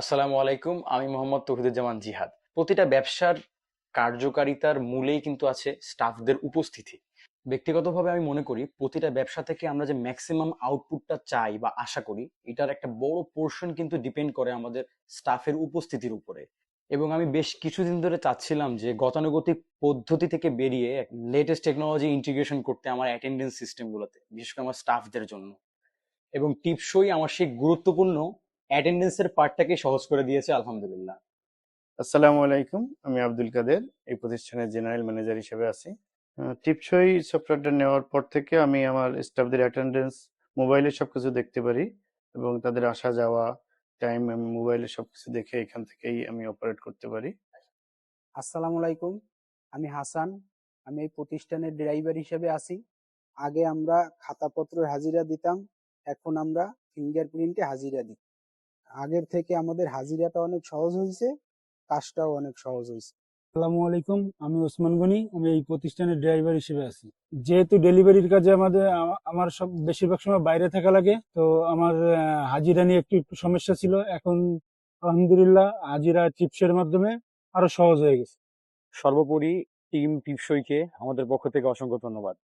আসসালামু আলাইকুম, আমি মোহাম্মদ তৌহিদুজ্জামান জিহাদ। প্রতিটা ব্যবসার কার্যকারিতার মূলেই কিন্তু আছে স্টাফদের উপস্থিতি। ব্যক্তিগতভাবে আমি মনে করি প্রতিটা ব্যবসা থেকে আমরা যে ম্যাক্সিমাম আউটপুটটা চাই বা আশা করি, এটার একটা বড় পোর্শন কিন্তু ডিপেন্ড করে আমাদের স্টাফের উপস্থিতির উপরে। এবং আমি বেশ কিছুদিন ধরে চাচ্ছিলাম যে গতানুগতিক পদ্ধতি থেকে বেরিয়ে লেটেস্ট টেকনোলজি ইন্টিগ্রেশন করতে আমার অ্যাটেন্ডেন্স সিস্টেমগুলোতে বিশেষ করে আমার স্টাফদের জন্য। এবং টিপসই আমার সেই গুরুত্বপূর্ণ অ্যাটেন্ডেন্সের পার্টটাকে সহজ করে দিয়েছে আলহামদুলিল্লাহ। আসসালামু আলাইকুম আমি আব্দুল কাদের এই প্রতিষ্ঠানের জেনারেল ম্যানেজার হিসেবে আছি। টিপসই সফটওয়্যারটা নেওয়ার পর থেকে আমি আমার স্টাফদের অ্যাটেন্ডেন্স মোবাইলে সবকিছু দেখতে পারি এবং তাদের আসা যাওয়া টাইম আমি মোবাইলে সব কিছু দেখে এখান থেকেই আমি অপারেট করতে পারি। আসসালামু আলাইকুম আমি হাসান আমি এই প্রতিষ্ঠানের ড্রাইভার হিসেবে আছি। আগে আমরা খাতাপত্রের হাজিরা দিতাম এখন আমরা ফিঙ্গারপ্রিন্টে হাজিরা দিই। আগের থেকে আমাদের হাজিরাটা অনেক সহজ হয়েছে কাজটাও অনেক সহজ হয়েছে। আসসালামু আলাইকুম আমি ওসমান গনি আমি এই প্রতিষ্ঠানের ড্রাইভার হিসেবে আছি। যেহেতু ডেলিভারির কাজে আমাদের আমার সব বেশিরভাগ সময় বাইরে থাকা লাগে তো আমার হাজিরা নিয়ে একটু একটু সমস্যা ছিল। এখন আলহামদুলিল্লাহ হাজিরা চিপসের মাধ্যমে আরও সহজ হয়ে গেছে। সর্বোপরি টিম টিপসইকে আমাদের পক্ষ থেকে অসংখ্য ধন্যবাদ।